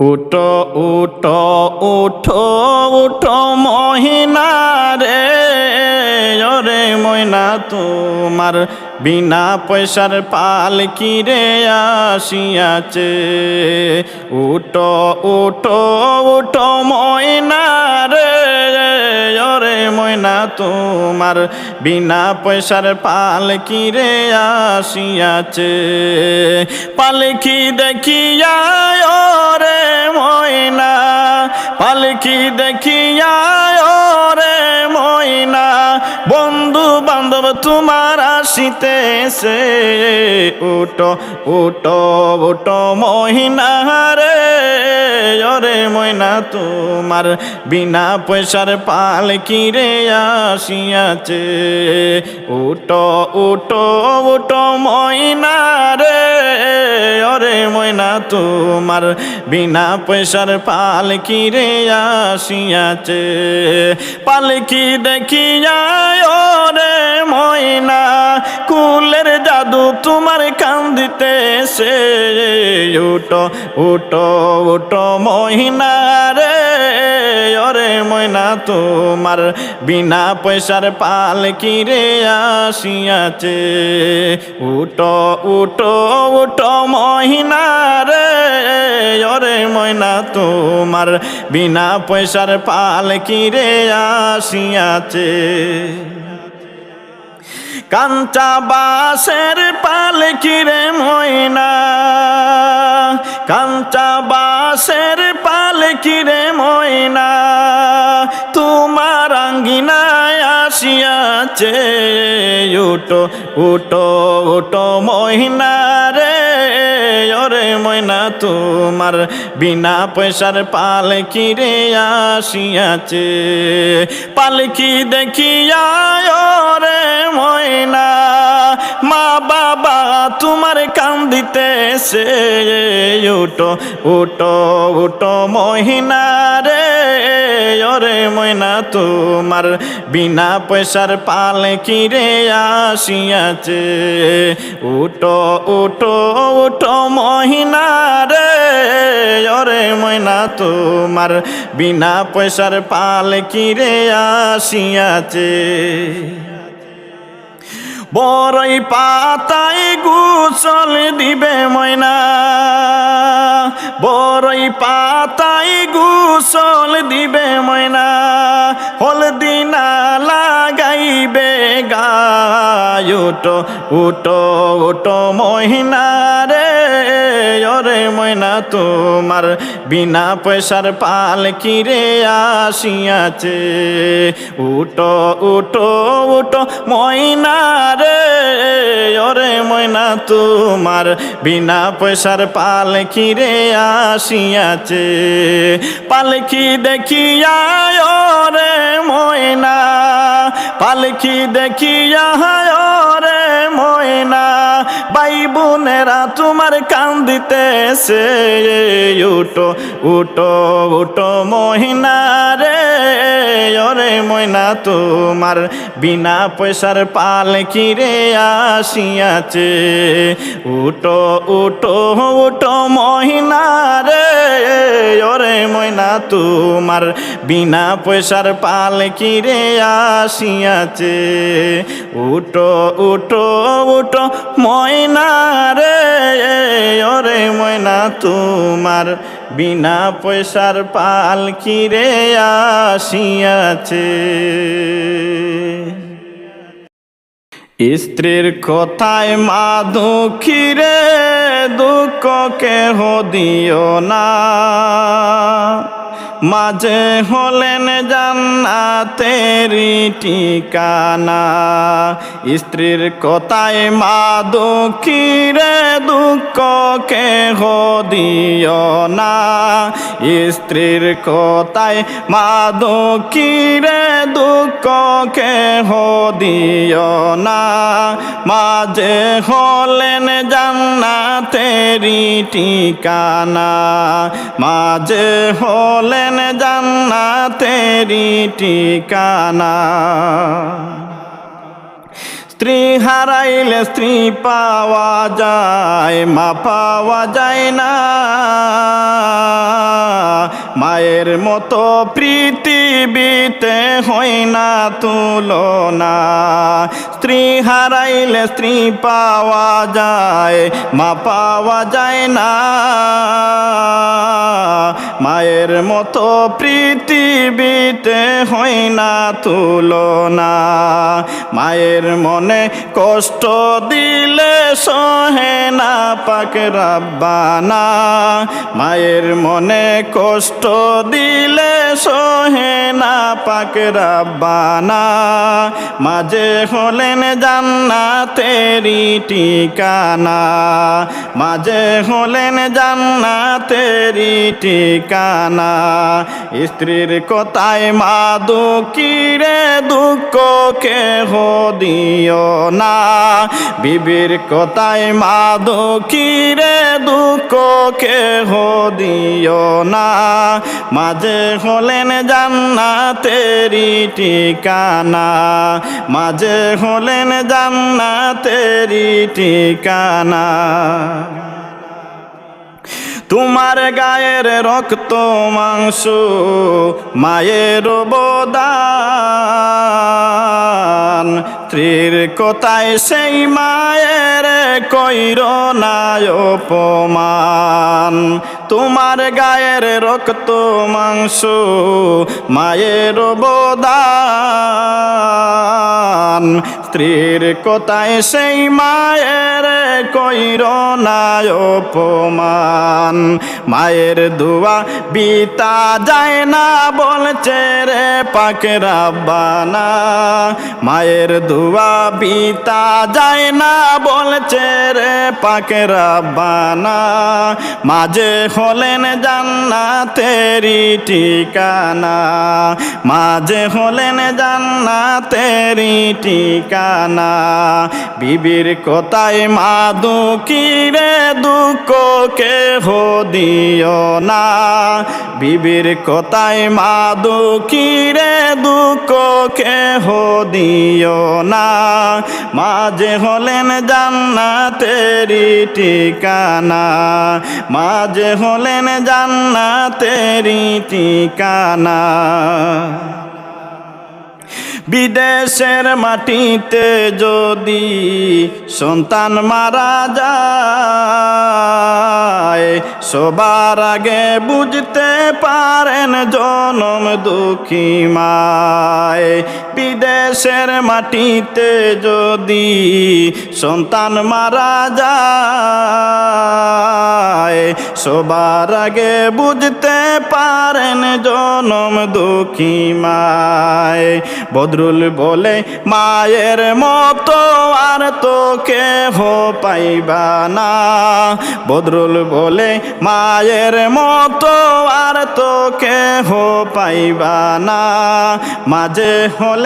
উঠো উঠো উঠো উঠো মহিনা রে। ওরে ময়না তোমার বিনা পয়সার পাল কিরে আসিয়াছে? উঠো উঠো উঠো ময়না রে। তোমার বিনা পয়সার পাল কিরে আসিয়াছে। পালকি দেখিয়া রে ময়না পালকি দেখিয়া বন্ধু বান্ধব তোমার আসিতেছে। উটো উটো উটো মহিনা রে ওরে ময়না, তোমার বিনা পয়সার পাল কিরে আসিয়াছে। উটো উটো উটো ময়না রে ওরে ময়না, তোমার বিনা পয়সার পাল কিরে আসিয়াছে। পালকি দেখিয়া ওরে ময়না, কুলের জাদু তোমার কান্দিতে সে উটো উটো উটো মহিনা রে ওরে ময়না তোমার বিনা পয়সার পাল কিরে আসিয়াছে। উটো উটো উটো মহিনা রে ওরে ময়না তোমার বিনা পয়সার পাল কিরে আসিয়াছে। কাঞ্চা বাসের পাল কিরে ময়না। কাঞ্চা বাসের পাল কিরে ময়না, তোমার আঙ্গিনায় আসিয়াছে। উটো উটো উটো মহিনা রে, ওরে ময়না তোমার, বিনা পয়সার পাল কিরে আসিয়াছে। পালকি দেখিয়া, ওরে ময়না, মা বাবা তোমার কান্দিতেছে। উটো উটো উটো মহিনা রে, ওরে ময়না তোমার, বিনা পয়সার পাল কিরে আসিয়াছে। উটো উটো উটো মহিনা রে ওরে ময়না তোমার বিনা পয়সার পাল কিরে আসিয়াছে। বড়ই পাতায় গুসল দিবে ময়না বড়ই পাতায় গুসল দিবে ময়না হলদি না লাগাইবে গায় উটো উটো উটো মহিনা রে। ওরে ময়না, তোমার বিনা পয়সার পাল কিরে আসিয়াছে? উটো উটো উটো ময়না রে। ওরে ময়না, তোমার বিনা পয়সার পাল কিরে আসিয়াছে? পালকি দেখিয়া ওরে ময়না পালকি দেখিয়া রে ময়না বাই বোনেরা তোমার কান্দিতেছে। উটো উটো উটো মহিনা রে। ময়না তোমার, বিনা পয়সার পাল কিরে আসিয়াছে? উটো উটো উটো মহিনা রে, ওরে ময়না তোমার, বিনা পয়সার পাল কিরে আসিয়াছে? উটো উটো উটো ময়না রে, ওরে ময়না তোমার বিনা পয়সার পাল কিরে আসিয়াছে। স্ত্রীর কথায় মা দুঃখী রে দুঃখ কেহ দিও না। মাঝে হলেন জান্নাতেরি ঠিকানা। স্ত্রীর কথায় মা দুঃখী রে দুঃখ কেহ দিও না। স্ত্রীর কথায় মা দুঃখী রে দুঃখ কেহ দিও না। মাঝে হলেন জান্নাতেরি ঠিকানা। মাঝে হলেন জান্নাতেরি ঠিকানা। স্ত্রী হারাইলে স্ত্রী পাওয়া যায়, মা পাওয়া যায় না। মায়ের মতো পৃথিবীতে হয় না তুলনা। স্ত্রী হারাইলে স্ত্রী পাওয়া যায়, মা পাওয়া যায় না। মায়ের মতো পৃথিবীতে হয় না তুলনা। মায়ের মনে কষ্ট দিলে সহে না পাক রাব্বানা। মায়ের মনে কষ্ট দিলে সহে না পাক রাব্বানা। মাঝে হলেন জান্নাতেরি ঠিকানা। মাঝে হলেন জান্নাতেরি ঠিকানা। স্ত্রীর কথায়, মা দুঃখীরে দুঃখ কেহ দিও না। বিবির কথায়, মা দুঃখীরে দুঃখ কেহ দিও না। মাঝে হলেন জান্নাতেরি ঠিকানা। মাঝে হলেন জান্নাতেরি ঠিকানা। তোমার গায়ের রক্ত, মাংস, মায়ের বদান স্ত্রীর কোথায় সেই মায়ের কইর নাই অপমান। তোমার গায়ের রক্ত, মাংস, মায়ের বদান স্ত্রীর কোথায় সেই মায়ের কইর নাই অপমান। মায়ের দুয়া বিতা যায় না বলছে রে পাকে রাব্বানা মায়ের দুয়া বিতা যায় না বলছে রে পাকে রাব্বানা মাঝে হলেন জান্নাতেরি ঠিকানা। মাঝে হলেন জান্নাতেরি ঠিকানা। বিবির কোথায় মা দুঃখীরে দুঃখ কেহ দিও না। বিবির কোথায় মা দুঃখীরে দুঃখ কেহ দিও না। মাঝে হলেন জান্নাতেরি ঠিকানা। মাঝে হলেন জান্নাতেরি ঠিকানা। বিদেশের মাটিতে যদি সন্তান মারা যায় সবার আগে বুঝতে পারেন জনম দুঃখী মায়। বিদেশের মাটিতে যদি সন্তান মারা যায় সবার আগে বুঝতে পারেন জনম দুঃখী মায়। বদরুল বলে, মায়ের মতো আর তো কেহ পাইবা না। বদরুল বলে, মায়ের মতো আর তো কেহ পাইবা না। মাঝে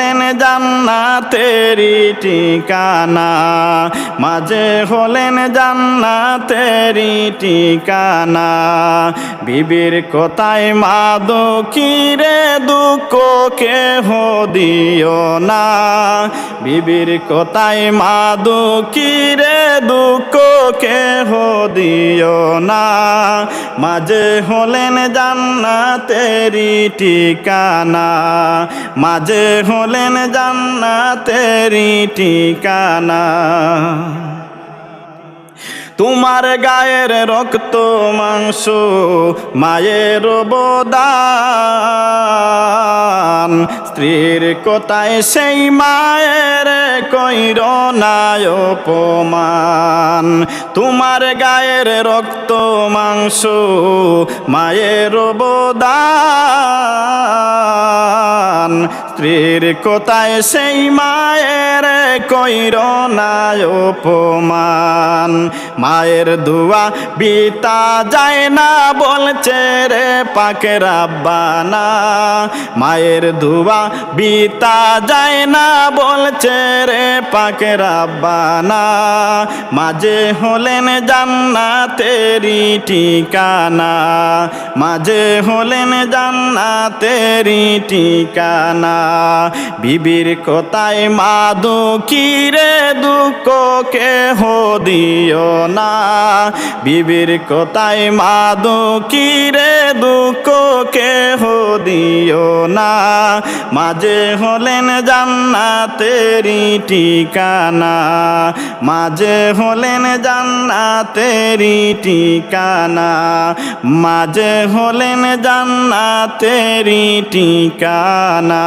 হলেন জান্নাতেরি ঠিকানা। মাঝে হলেন জান্নাতেরি ঠিকানা। বিবির কোথায়, মা দুঃখীরে দুঃখ কেহ দিও না। বিবির কোথায়, মা দুঃখীরে দুঃখ কেহ দিও না। মাঝে হলেন জান্নাতেরি ঠিকানা। মাঝে হলেন জান্নাতেরি ঠিকানা। তোমার গায়ের রক্ত, মাংস, মায়ের বদান স্ত্রীর কোথায় সেই মায়ের কইর নায় অপমান। তোমার গায়ের রক্ত, মাংস, মায়ের বদান স্ত্রীর কোথায় সেই মায়ের কইর নাই অপমান? মায়ের দুয়া বিতা যায় না বলছে রে পাকে রাব্বানা। মায়ের দুয়া বিতা যায় না বলছে রে পাকে রাব্বানা। মাঝে হলেন জান্নাতেরি ঠিকানা। মাঝে হলেন জান্নাতেরি ঠিকানা। বিবির কোথায়, মা দুঃখীরে দুঃখ কেহ দিও না। বিবির কোথায়, মা দুঃখীরে দুঃখ কেহ দিও না। মাঝে হলেন জান্নাতেরি ঠিকানা। মাঝে হলেন জান্নাতেরি ঠিকানা। মাঝে হলেন জান্নাতেরি ঠিকানা।